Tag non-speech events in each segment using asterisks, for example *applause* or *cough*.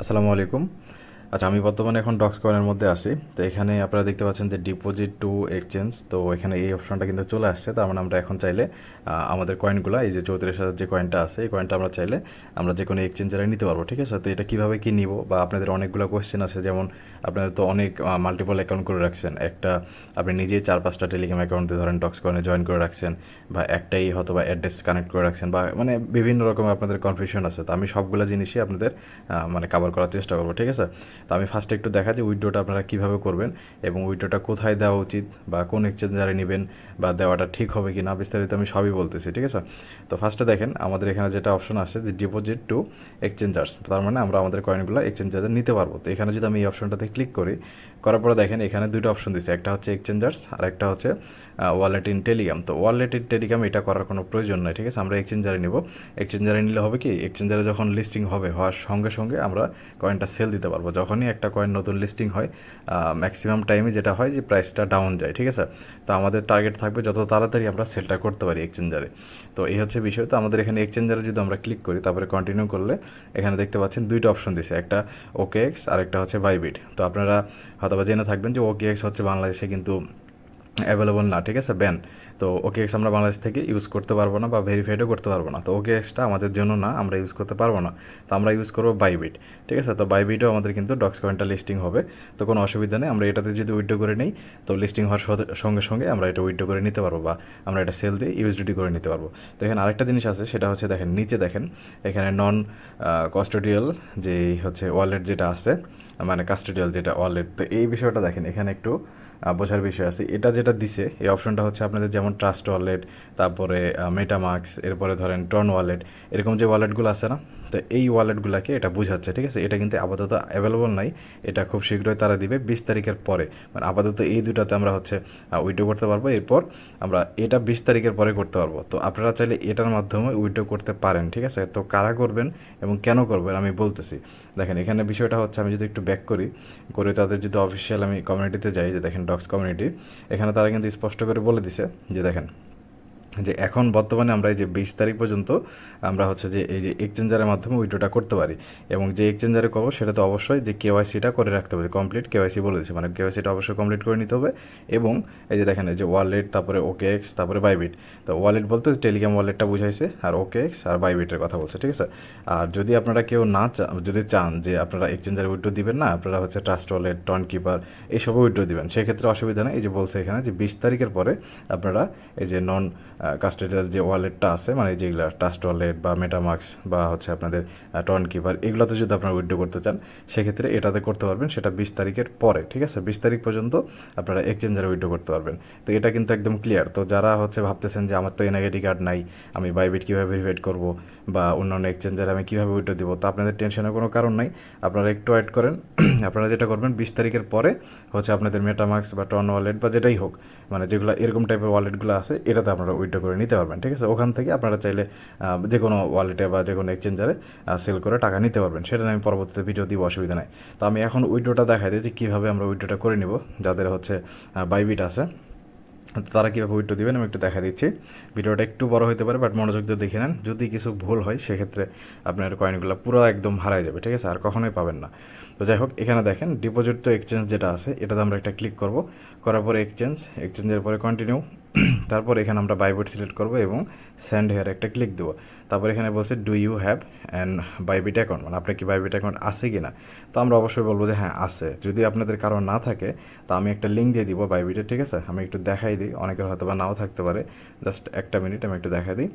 আসসালামু আলাইকুম। আচ্ছা আমি বর্তমানে এখন ডক্স কয়েনের মধ্যে আছি। তো এখানে আপনারা দেখতে পাচ্ছেন যে ডিপোজিট টু এক্সচেঞ্জ তো এখানে এই অপশনটা কিন্তু চলে আসছে। তার মানে আমরা এখন চাইলে আমাদের কয়েনগুলো এই যে চৌত্রিশ হাজার যে কয়েনটা আছে, এই কয়েনটা আমরা চাইলে আমরা যে কোনো এক্সচেঞ্জারে নিতে পারব, ঠিক আছে? তো এটা কীভাবে কী নিব বা আপনাদের অনেকগুলো কোয়েশ্চেন আছে, যেমন আপনাদের তো অনেক মাল্টিপল অ্যাকাউন্ট করে রাখছেন। একটা আপনি নিজেই চার পাঁচটা টেলিগ্রাম অ্যাকাউন্ট ধরেন ডক্স কয়েনে জয়েন করে রাখছেন বা একটাই হয়তো বা অ্যাড্রেস কানেক্ট করে রাখছেন বা মানে বিভিন্ন রকম আপনাদের কনফিউশন আছে। তো আমি সবগুলো জিনিসই আপনাদের মানে কাভার করার চেষ্টা করব, ঠিক আছে? তো আমি ফার্স্টে একটু দেখা যে উইড্রোটা আপনারা কীভাবে করবেন এবং উইড্রোটা কোথায় দেওয়া উচিত বা কোন এক্সচেঞ্জারে নেবেন বা দেওয়াটা ঠিক হবে কি না বিস্তারিত আমি সবই বলতেছি, ঠিক আছে? তো ফার্স্টে দেখেন, আমাদের এখানে যেটা অপশন আছে যে ডিপোজিট টু এক্সচেঞ্জার্স তার মানে আমরা আমাদের কয়েনগুলো এক্সচেঞ্জারে নিতে পারব। তো এখানে যদি আমি এই অপশনটাতে ক্লিক করি, করার পরে দেখেন এখানে দুটো অপশন দিচ্ছে একটা হচ্ছে এক্সচেঞ্জার্স আর একটা হচ্ছে ওয়ালেট ইন টেলিগ্রাম তো ওয়ালেট ইন টেলিগ্রাম এটা করার কোনো প্রয়োজন নয় ঠিক আছে? আমরা এক্সচেঞ্জারে নিব। এক্সচেঞ্জারে নিলে হবে কি? এক্সচেঞ্জারে যখন লিস্টিং হবে, হওয়ার সঙ্গে সঙ্গে আমরা কয়েনটা সেল দিতে পারব। যখনই একটা কয়েন নতুন লিস্টিং হয় ম্যাক্সিমাম টাইমে যেটা হয় যে প্রাইসটা ডাউন যায়, ঠিক আছে? তো আমাদের টার্গেট থাকবে যত তাড়াতাড়ি আমরা সেলটা করতে পারি এক্সচেঞ্জারে তো এই হচ্ছে বিষয়। তো আমাদের এখানে এক্সচেঞ্জারে যদি আমরা ক্লিক করি, তারপরে কন্টিনিউ করলে এখানে দেখতে পাচ্ছেন দুইটা অপশন দিছে, একটা ওকে এক্স আর একটা হচ্ছে বাইবিট তো আপনারা হয়তো জেনে থাকবেন যে ওকে এক্স হচ্ছে বাংলাদেশে কিন্তু অ্যাভেলেবল না, ঠিক আছে? ব্যান তো ওকে এক্স আমরা বাংলাদেশ থেকে ইউজ করতে পারব না বা ভেরিফাইডও করতে পারব না। তো ওকে এক্সটা আমাদের জন্য না, আমরা ইউজ করতে পারব না। তো আমরা ইউজ করব বাইবিট ঠিক আছে? তো বাইবিটও আমাদের কিন্তু ডক্স কয়েনটা লিস্টিং হবে। তো কোনো অসুবিধা নেই, আমরা এটাতে যদি উইড্রো করে নিই, তো লিস্টিং হওয়ার সঙ্গে সঙ্গে আমরা এটা উইড্রো করে নিতে পারব বা আমরা এটা সেল দিয়ে ইউএসডিটি করে নিতে পারব। তো এখানে আরেকটা জিনিস আছে, সেটা হচ্ছে দেখেন, নিচে দেখেন, এখানে নন কস্টোডিয়াল যে হচ্ছে ওয়ালেট যেটা আছে মানে কাস্টোডিয়াল যেটা ওয়ালেট তো এই বিষয়টা দেখেন, এখানে একটু বোঝার বিষয় আছে। এটা যেটা দিছে, এই অপশনটা হচ্ছে আপনাদের যেমন ট্রাস্ট ওয়ালেট তারপরে মেটামার্কস এরপরে ধরেন টর্ন ওয়ালেট এরকম যে ওয়ালেটগুলো আছে না, তো এই ওয়ালেটগুলোকে এটা বোঝাচ্ছে, ঠিক আছে? এটা কিন্তু আপাতত অ্যাভেলেবল নাই, এটা খুব শীঘ্রই তারা দিবে বিশ তারিখের পরে। মানে আপাতত এই দুটাতে আমরা হচ্ছে উইড্রো করতে পারব, এরপর আমরা এটা বিশ তারিখের পরে করতে পারব। তো আপনারা চাইলে এটার মাধ্যমে উইড্রো করতে পারেন, ঠিক আছে? তো কারা করবেন এবং কেন করবেন আমি বলতেছি। দেখেন, এখানে বিষয়টা হচ্ছে, আমি যদি একটু ব্যাক করি, করে তাদের যদি অফিসিয়াল আমি কমিউনিটিতে যাই, যে দেখেন ডক্স কমিউনিটি এখানে তারা কিন্তু স্পষ্ট করে বলে দিছে যে দেখেন যে এখন বর্তমানে আমরা এই যে বিশ তারিখ পর্যন্ত আমরা হচ্ছে যে এই যে এক্সচেঞ্জারের মাধ্যমে উইড্রোটা করতে পারি। এবং যে এক্সচেঞ্জারে করব সেটা তো অবশ্যই যে কেওয়াইসিটা করে রাখতে হবে। কমপ্লিট কেওয়াইসি বলে দিচ্ছে মানে কেওয়াইসিটা অবশ্যই কমপ্লিট করে নিতে হবে। এবং এই যে দেখেন এই যে ওয়ালেট তারপরে ওকে এক্স তারপরে বাইবিট তো ওয়ালেট বলতে টেলিগ্রাম ওয়ালেটটা বুঝাইছে আর ওকে এক্স আর বাইবিটের কথা বলছে, ঠিক আছে? আর যদি আপনারা কেউ না চা যদি চান যে আপনারা এক্সচেঞ্জারে উইড্রো দিবেন না, আপনারা হচ্ছে ট্রাস্ট ওয়ালেট টন কিপার এইসবও উইড্রো দিবেন। সেক্ষেত্রে অসুবিধা নেই। এই যে বলছে এখানে যে বিশ তারিখের পরে আপনারা এই যে নন কাস্টেডিয়াল যে ওয়ালেটটা আছে মানে যেগুলো ট্রাস্ট ওয়ালেট বা মেটামার্কস বা হচ্ছে আপনাদের টন কিপার এগুলোতে যদি আপনারা উইড্রো করতে চান, সেক্ষেত্রে এটাতে করতে পারবেন, সেটা বিশ তারিখের পরে, ঠিক আছে? বিশ তারিখ পর্যন্ত আপনারা এক্সচেঞ্জারে উইড্রো করতে পারবেন। তো এটা কিন্তু একদম ক্লিয়ার তো যারা হচ্ছে ভাবতেছেন যে আমার তো এনআইডি কার্ড নাই, আমি বাইবিট কীভাবে ভেরিফাইড করব বা অন্যান্য এক্সচেঞ্জারে আমি কীভাবে উইড্রো দিব, তো আপনাদের টেনশনের কোনো কারণ নাই। আপনারা একটু ওয়েট করেন। *clears throat* আপনারা যেটা করবেন, বিশ তারিখের পরে হচ্ছে আপনাদের মেটামার্কস বা টন ওয়ালেট বা যেটাই হোক মানে যেগুলো এরকম টাইপের ওয়ালেটগুলো আছে, এটাতে আপনারা উইড্রো করে নিতে পারবেন, ঠিক আছে? ওখান থেকে আপনারা চাইলে যে কোনো ওয়ালেটে বা যে কোনো এক্সচেঞ্জারে সেল করে টাকা নিতে পারবেন। সেটা আমি পরবর্তীতে ভিডিও দিব, অসুবিধা নাই। তো আমি এখন উইড্রোটা দেখাই দিই যে কীভাবে আমরা উইড্রোটা করে নিব। যাদের হচ্ছে বাইবিট আছে, তারা কীভাবে উইড্রো দিবেন আমি একটু দেখা দিচ্ছি। ভিডিওটা একটু বড় হতে পারে বাট মনোযোগ দিয়ে দেখে নেন। যদি কিছু ভুল হয়, সেক্ষেত্রে আপনার কয়েনগুলো পুরো একদম হারাই যাবে, ঠিক আছে? আর কখনোই পাবেন না। তো যাই হোক, এখানে দেখেন ডিপোজিট তো এক্সচেঞ্জ যেটা আছে, এটাতে আমরা একটা ক্লিক করব। করার পরে এক্সচেঞ্জ এক্সচেঞ্জের পরে কন্টিনিউ *clears throat* তারপর এখানে আমরা বাইবিট সিলেক্ট করব এবং স্যান্ড হেয়ার একটা ক্লিক দেবো। তারপর এখানে বলছে do you have and Bybit account মানে আপনার কি বাইবিট অ্যাকাউন্ট আছে কি না তো আমরা অবশ্যই বলব যে হ্যাঁ আছে। যদি আপনাদের কারও না থাকে, তো আমি একটা লিঙ্ক দিয়ে দিব বাইবিটে ঠিক আছে? আমি একটু দেখাই দিই। অনেকের হয়তো বা নাও থাকতে পারে। জাস্ট একটা মিনিট আমি একটু দেখাই দিই।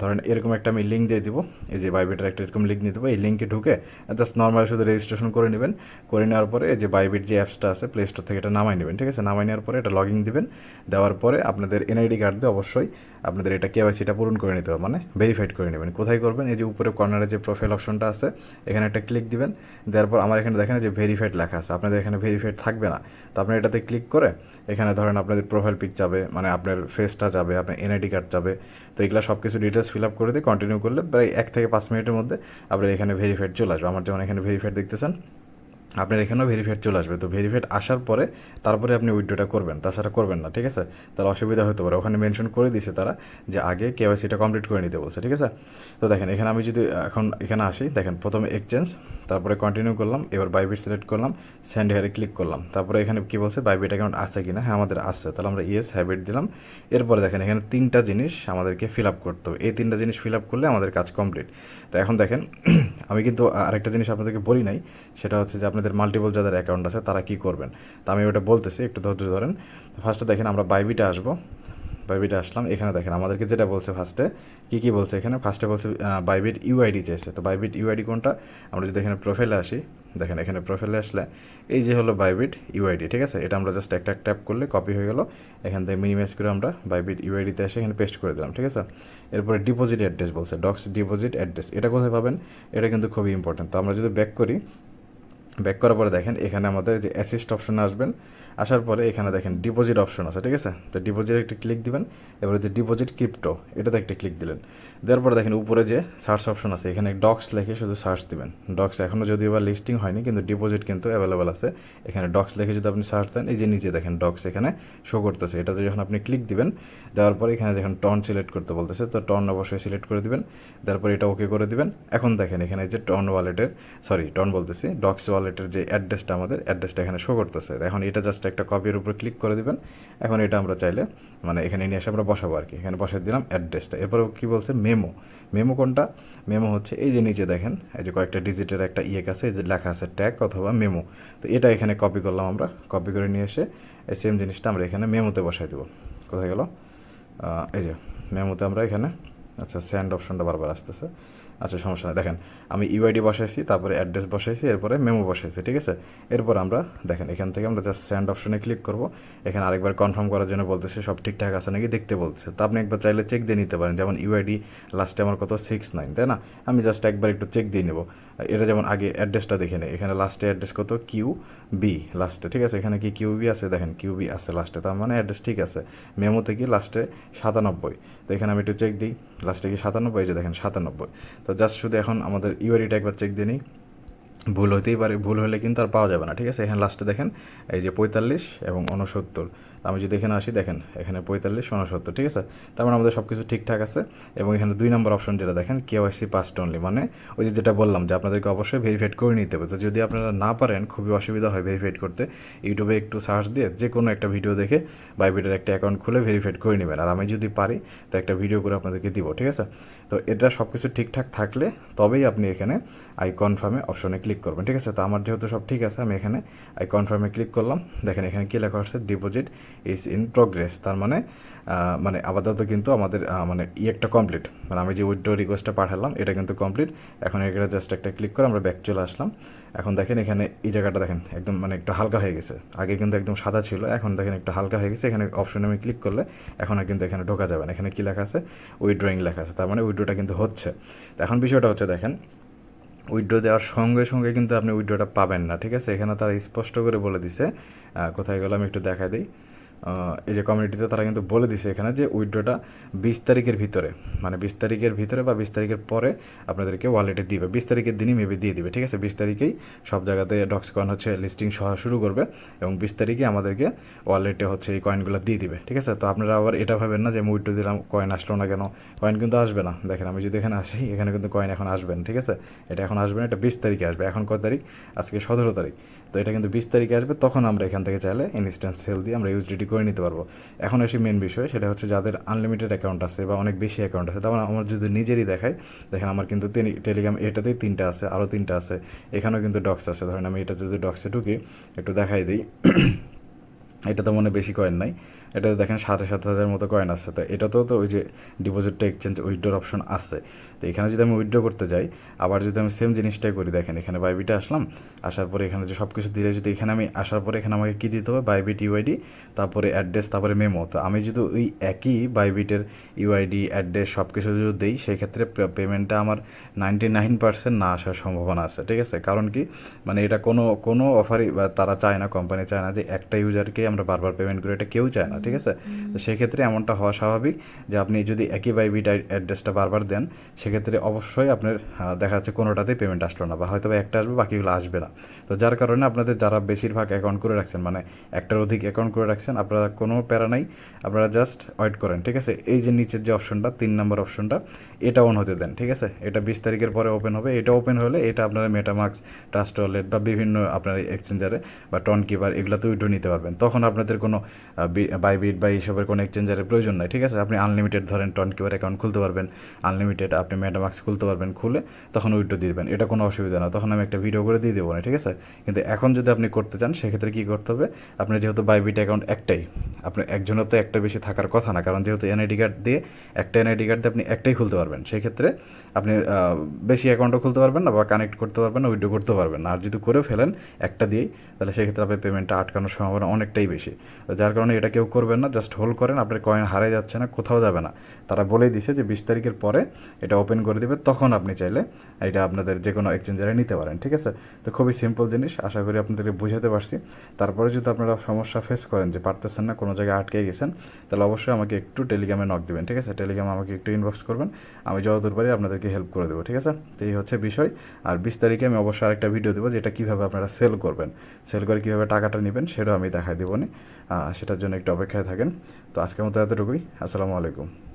ধরেন এরকম একটা আমি লিঙ্ক দিয়ে দিব। এই যে বাইবিটের একটা এরকম লিঙ্ক দিয়ে দেবো। এই লিঙ্কে ঢুকে জাস্ট নর্মাল শুধু রেজিস্ট্রেশন করে নেবেন। করে নেওয়ার পরে এই যে বাইবিট যে অ্যাপসটা আছে প্লে স্টোর থেকে এটা নামাই নেবেন, ঠিক আছে? নামাই নেওয়ার পরে এটা লগ ইন দিবেন। দেওয়ার পরে আপনাদের এনআইডি কার্ড দিয়ে অবশ্যই আপনাদের এটা কেওয়াইসিটা পূরণ করে নিতে হবে মানে ভেরিফাইড করে নেবেন। কোথায় করবেন? এই যে উপরে কর্নারে যে প্রোফাইল অপশনটা আছে, এখানে একটা ক্লিক দিবেন, দেওয়ার পর আমার এখানে দেখেন যে ভেরিফাইড লেখা আছে। আপনাদের এখানে ভেরিফাইড থাকবে না। তো আপনি এটাতে ক্লিক করে এখানে ধরেন আপনাদের প্রোফাইল পিক যাবে মানে আপনার ফেসটা যাবে, আপনার এনআইডি কার্ড যাবে। তো এগুলো সব কিছু ডিটেলস ফিল আপ করে দিয়ে কন্টিনিউ করলে প্রায় এক থেকে পাঁচ মিনিটের মধ্যে আপনার এখানে ভেরিফাইড চলে আসবে। আমার যেমন এখানে ভেরিফাইড দেখতেছেন আপনার এখানেও ভেরিফাইড চলে আসবে। তো ভেরিফাইড আসার পরে তারপরে আপনি উইড্রোটা করবেন। তাছাড়া করবেন না, ঠিক আছে? তাহলে অসুবিধা হতে পারে। ওখানে মেনশন করে দিছে তারা যে আগে কেওয়াইসিটা কমপ্লিট করে নিতে বলছে, ঠিক আছে? তো দেখেন, এখানে আমি যদি এখন এখানে আসি, দেখেন, প্রথমে এক্সচেঞ্জ তারপরে কন্টিনিউ করলাম, এবার বাইবিট সিলেক্ট করলাম স্যান্ড হেয়ারে ক্লিক করলাম। তারপরে এখানে কী বলছে? বাইবিট অ্যাকাউন্ট আছে কিনা? হ্যাঁ আমাদের আছে। তাহলে আমরা ইয়েস হ্যাবিট দিলাম। এরপরে দেখেন, এখানে তিনটা জিনিস আমাদেরকে ফিল আপ করতে হবে। এই তিনটা জিনিস ফিল আপ করলে আমাদের কাজ কমপ্লিট তো এখন দেখেন, *clears throat* আমি কিন্তু আরেকটা জিনিস আপনাদেরকে বলি নাই, সেটা হচ্ছে যে আপনাদের মাল্টিপল যাদের অ্যাকাউন্ট আছে, তারা কি করবেন? তো আমি ওটা বলতেছি, একটু ধৈর্য ধরেন। ফার্স্টে দেখেন, আমরা বাইবিটা আসব। বাইবিটা আসলাম, এখানে দেখেন, আমাদেরকে যেটা বলছে ফার্স্টে কী কী বলছে এখানে? ফার্স্টে বলছে বাইবিট ইউআইডি চেয়েছে তো বাইবিট ইউআইডি কোনটা? আমরা যদি এখানে প্রোফাইলে আসি, দেখেন এখানে প্রোফাইলে আসলে এই যে হলো বাইবিট ইউআইডি ঠিক আছে? এটা আমরা জাস্ট একটা ট্যাপ করলে কপি হয়ে গেল। এখান থেকে মিনিমাইজ করে আমরা বাইবিট ইউআইডিতে এসে এখানে পেস্ট করে দিলাম, ঠিক আছে? এরপরে ডিপোজিট অ্যাড্রেস বলছে ডক্স ডিপোজিট অ্যাড্রেস এটা কোথায় পাবেন? এটা কিন্তু খুবই ইম্পর্টেন্ট তো আমরা যদি ব্যাক করি ব্যাক করার পরে দেখেন এখানে আমাদের যে অ্যাসিস্ট অপশনে আসবেন, আসার পরে এখানে দেখেন ডিপোজিট অপশন আছে, ঠিক আছে? তো ডিপোজিট একটা ক্লিক দিবেন, এবারে যে ডিপোজিট ক্রিপ্টো এটাতে একটা ক্লিক দিলেন। দেওয়ার পরে দেখেন উপরে যে সার্চ অপশন আছে, এখানে ডক্স লিখে শুধু সার্চ দিবেন। ডক্স এখনও যদিও বা লিস্টিং হয়নি, কিন্তু ডিপোজিট কিন্তু অ্যাভেলেবেল আছে। এখানে ডক্স লিখে যদি আপনি সার্চ দেন, এই যে নিচে দেখেন ডক্স এখানে শো করতেছে। এটাতে যখন আপনি ক্লিক দিবেন, দেওয়ার পরে এখানে যখন টন সিলেক্ট করতে বলতেছে, তো টন অবশ্যই সিলেক্ট করে দিবেন। তারপর এটা ওকে করে দিবেন। এখন দেখেন এখানে যে টন ওয়ালেটের সরি টন বলতেছি ডক্স ওয়ালেটের যে অ্যাড্রেসটা আমাদের অ্যাড্রেসটা এখানে শো করতেছে। এখন এটা জাস্ট একটা কপির উপর ক্লিক করে দিবেন। এখন এটা আমরা চাইলে মানে এখানে নিয়ে এসে আমরা বসাবো আর কি এখানে বসাই দিলাম অ্যাড্রেসটা এরপরে কি বলছে? মেমো মেমো কোনটা? মেমো হচ্ছে, এই যে নিচে দেখেন, এই যে কয়েকটা ডিজিটের একটা ইয়ে আছে, এই যে লেখা আছে ট্যাগ অথবা মেমো তো এটা এখানে কপি করলাম আমরা। কপি করে নিয়ে এসে এই সেম জিনিসটা আমরা এখানে মেমোতে বসাই দেবো। কোথায় গেল? এই যে মেমোতে আমরা এখানে আচ্ছা স্যান্ড অপশনটা বারবার আসতেছে। আচ্ছা সমস্যা নেই। দেখেন, আমি ইউআইডি বসাইছি, তারপরে অ্যাড্রেস বসাইছি, এরপরে মেমো বসাইছি, ঠিক আছে? এরপর আমরা, দেখেন, এখান থেকে আমরা জাস্ট স্যান্ড অপশনে ক্লিক করব। এখানে আরেকবার কনফার্ম করার জন্য বলতেছে, সব ঠিকঠাক আছে নাকি দেখতে বলছে। তো আপনি একবার চাইলে চেক দিয়ে নিতে পারেন। যেমন ইউআইডি লাস্টে আমার কত সিক্স নাইন তাই না? আমি জাস্ট একবার একটু চেক দিয়ে নেব। এটা যেমন আগে অ্যাড্রেসটা দেখে নেই। এখানে লাস্টে অ্যাড্রেস কত? কিউ বি লাস্টে ঠিক আছে? এখানে কি কিউ বি আছে? দেখেন কিউ বি আছে লাস্টে তার মানে অ্যাড্রেস ঠিক আছে। মেমোতে কি লাস্টে সাতানব্বই। তো এখানে আমি একটু চেক দিই। লাস্টে কি সাতানব্বই যে দেখেন, সাতানব্বই। তো জাস্ট শুধু এখন আমাদের ইউআরিটা একবার চেক দিয়ে নিই। ভুল হতেই পারে, ভুল হলে কিন্তু আর পাওয়া যাবে না, ঠিক আছে? এখানে লাস্টে দেখেন, এই যে পঁয়তাল্লিশ এবং উনসত্তর আমি যদি এখানে আসি, দেখেন, এখানে পঁয়তাল্লিশ উনসত্তর ঠিক আছে? তার মানে আমাদের সব কিছু ঠিকঠাক আছে এবং এখানে দুই নম্বর অপশন যেটা, দেখেন কেওয়াইসি পাস্ট অনলি মানে ওই যে যেটা বললাম যে আপনাদেরকে অবশ্যই ভেরিফাইড করে নিতে হবে। তো যদি আপনারা না পারেন, খুবই অসুবিধা হয় ভেরিফাইড করতে। ইউটিউবে একটু সার্চ দিয়ে যে কোনো একটা ভিডিও দেখে বাইবিটের একটা অ্যাকাউন্ট খুলে ভেরিফাইড করে নেবেন। আর আমি যদি পারি, তো একটা ভিডিও করে আপনাদেরকে দিব, ঠিক আছে? তো এটা সব কিছু ঠিকঠাক থাকলে তবেই আপনি এখানে আই কনফার্মে অপশনে ক্লিক করবেন, ঠিক আছে? তো আমার যেহেতু সব ঠিক আছে, আমি এখানে আই কনফার্মে ক্লিক করলাম। দেখেন, এখানে কী লেখা আসছে ডিপোজিট ইজ ইন প্রোগ্রেস তার মানে মানে আপাতত কিন্তু আমাদের মানে ই একটা কমপ্লিট মানে আমি যে উইড্রো রিকোয়েস্টটা পাঠালাম, এটা কিন্তু কমপ্লিট এখন এখানে জাস্ট একটা ক্লিক করে আমরা ব্যাক চলে আসলাম। এখন দেখেন, এখানে এই জায়গাটা দেখেন, একদম মানে একটু হালকা হয়ে গেছে। আগে কিন্তু একদম সাদা ছিল, এখন দেখেন একটু হালকা হয়ে গেছে। এখানে অপশনে আমি ক্লিক করলে এখন আর কিন্তু এখানে ঢোকা যাবে না। এখানে কী লেখা আছে? উইড্রোয়িং লেখা আছে। তার মানে উইড্রোটা কিন্তু হচ্ছে। তো এখন বিষয়টা হচ্ছে, দেখেন উইড্রো দেওয়ার সঙ্গে সঙ্গে কিন্তু আপনি উইড্রোটা পাবেন না, ঠিক আছে? এখানে তারা স্পষ্ট করে বলে দিছে। কোথায় গেলে আমি একটু দেখা দিই। এই যে কমিউনিটিতে তারা কিন্তু বলে দিছে এখানে যে উইড্রোটা বিশ তারিখের ভিতরে। মানে বিশ তারিখের ভিতরে বা বিশ তারিখের পরে আপনাদেরকে ওয়ালেটে দিবে। বিশ তারিখের দিনই মেবি দিয়ে দিবে, ঠিক আছে? বিশ তারিখেই সব জায়গাতে ডক্সকয়েন হচ্ছে লিস্টিং সহ শুরু করবে এবং বিশ তারিখে আমাদেরকে ওয়ালেটে হচ্ছে এই কয়েনগুলো দিয়ে দিবে, ঠিক আছে? তো আপনারা আবার এটা ভাবেন না যে উইড্রো দিলাম কয়েন আসলো না কেন? কয়েন কিন্তু আসবে না। দেখেন, আমি যদি এখানে আসি, এখানে কিন্তু কয়েন এখন আসবেন ঠিক আছে? এটা এখন আসবে না, এটা বিশ তারিখে আসবে। এখন কয় তারিখ? আজকে সতেরো তারিখ। তো এটা কিন্তু বিশ তারিখে আসবে, তখন আমরা এখান থেকে চাইলে ইনস্ট্যান্ট সেল দিয়ে আমরা ইউজডিটি করে নিতে পারব। এখন এসে মেন বিষয়, সেটা হচ্ছে যাদের আনলিমিটেড অ্যাকাউন্ট আছে বা অনেক বেশি অ্যাকাউন্ট আছে তারপর আমার যদি নিজেরই দেখায় দেখেন আমার কিন্তু টেলিগ্রাম এটাতেই তিনটা আছে, আরও তিনটা আছে, এখানেও কিন্তু ডক্স আছে। ধরেন আমি এটাতে যদি ডক্সে ঢুকি, একটু দেখাই দিই। এটা তো মনে বেশি কয়েন নাই। এটা দেখেন সাড়ে সাত হাজার মতো কয়েন আছে। তো এটাতেও তো ওই যে ডিপোজিটটা এক্সচেঞ্জ উইথড্রোর অপশন আছে। তো এখানে যদি আমি উইথড্রো করতে যাই, আবার যদি আমি সেম জিনিসটাই করি, দেখেন এখানে বাইবিটে আসলাম, আসার পরে এখানে যে সব কিছু দিলে যদি এখানে আমি আসার পরে এখানে আমাকে কী দিতে হবে? বাইবিট ইউআইডি তারপরে অ্যাড্রেস তারপরে মেমো তো আমি যদি ওই একই বাইবিটের ইউআইডি অ্যাড্রেস সব কিছু যদি দিই, সেক্ষেত্রে পেমেন্টটা আমার নাইনটি নাইন পার্সেন্ট না আসার সম্ভাবনা আছে। ঠিক আছে? কারণ কি? মানে এটা কোনো কোনো অফারই তারা চায় না কোম্পানি চায় না যে একটা ইউজারকে আমরা বারবার পেমেন্ট করি এটা কেউ চায় না, ঠিক আছে? তো সেক্ষেত্রে এমনটা হওয়া স্বাভাবিক যে আপনি যদি একই বাইবিট অ্যাড্রেসটা বারবার দেন, সেক্ষেত্রে অবশ্যই আপনার দেখা যাচ্ছে কোনোটাতেই পেমেন্ট আসলো না বা হয়তো একটা আসবে, বাকিগুলো আসবে না। তো যার কারণে আপনাদের যারা বেশিরভাগ অ্যাকাউন্ট করে রাখছেন মানে একটার অধিক অ্যাকাউন্ট করে রাখছেন, আপনারা কোনো প্যারা নাই, আপনারা জাস্ট ওয়েট করেন, ঠিক আছে? এই যে নিচের যে অপশনটা তিন নম্বর অপশনটা এটা অন হতে দেন, ঠিক আছে? এটা বিশ তারিখের পরে ওপেন হবে, এটা ওপেন হলে এটা আপনারা মেটামার্কস ট্রাস্ট ওয়ালেট বা বিভিন্ন আপনার এক্সচেঞ্জারে বা টন কিপার এগুলোতে উইড্রো নিতে পারবেন। তখন আপনাদের কোনো বাইবিট বা এইসবের কোনো এক্সচেঞ্জারের প্রয়োজন নাই, ঠিক আছে? আপনি আনলিমিটেড ধরেন টন কিপার অ্যাকাউন্ট খুলতে পারবেন আনলিমিটেড আপনি মেটামার্কস খুলতে পারবেন, খুলে তখন উইড্রো দিবেন। এটা কোনো অসুবিধা না, তখন আমি একটা ভিডিও করে দিয়ে দেবো না, ঠিক আছে? কিন্তু এখন যদি আপনি করতে চান, সেক্ষেত্রে কী করতে হবে? আপনার যেহেতু বাইবিট অ্যাকাউন্ট একটাই, আপনি একজনের তো একটা বেশি থাকার কথা না, কারণ যেহেতু এনআইডি কার্ড দিয়ে একটা এনআইডি কার্ড দিয়ে আপনি একটাই খুলতে পারবেন সেই ক্ষেত্রে আপনি বেশি অ্যাকাউন্টও খুলতে পারবেন না বা কানেক্ট করতে পারবেন না উইড্রো করতে পারবেন না। আর যদি করে ফেলেন একটা দিয়েই, তাহলে সেক্ষেত্রে আপনার পেমেন্টটা আটকানোর সম্ভাবনা অনেকটাই বেশি। যার কারণে এটা কেউ করবেন না, জাস্ট হোল্ড করেন, আপনার কয়েন হারাই যাচ্ছে না, কোথাও যাবে না। তারা বলেই দিছে যে বিশ তারিখের পরে এটা ওপেন করে দেবে, তখন আপনি চাইলে এটা আপনাদের যে কোনো এক্সচেঞ্জারে নিতে পারেন, ঠিক আছে? তো খুবই সিম্পল জিনিস, আশা করি আপনাদেরকে বুঝাতে পারছি। তারপরে যদি আপনারা সমস্যা ফেস করেন যে পারতেছেন না, কোনো জায়গায় আটকে গেছেন, তাহলে অবশ্যই আমাকে একটু টেলিগ্রামে নক দেবেন, ঠিক আছে? টেলিগ্রামে আমাকে একটু ইনবক্স করবেন, আমি যতদূর পারি আপনাদেরকে হেল্প করে দেবো, ঠিক আছে? তো এই হচ্ছে বিষয়। আর বিশ তারিখে আমি অবশ্যই আরেকটা ভিডিও দেবো, যেটা কীভাবে আপনারা সেল করবেন। সেল করে কীভাবে টাকাটা নেবেন, সেটাও আমি দেখাই দেবো সেটার জন্য একটু অপেক্ষায় থাকেন। তো আজকের মতো এতটুকুই। আসসালামু আলাইকুম।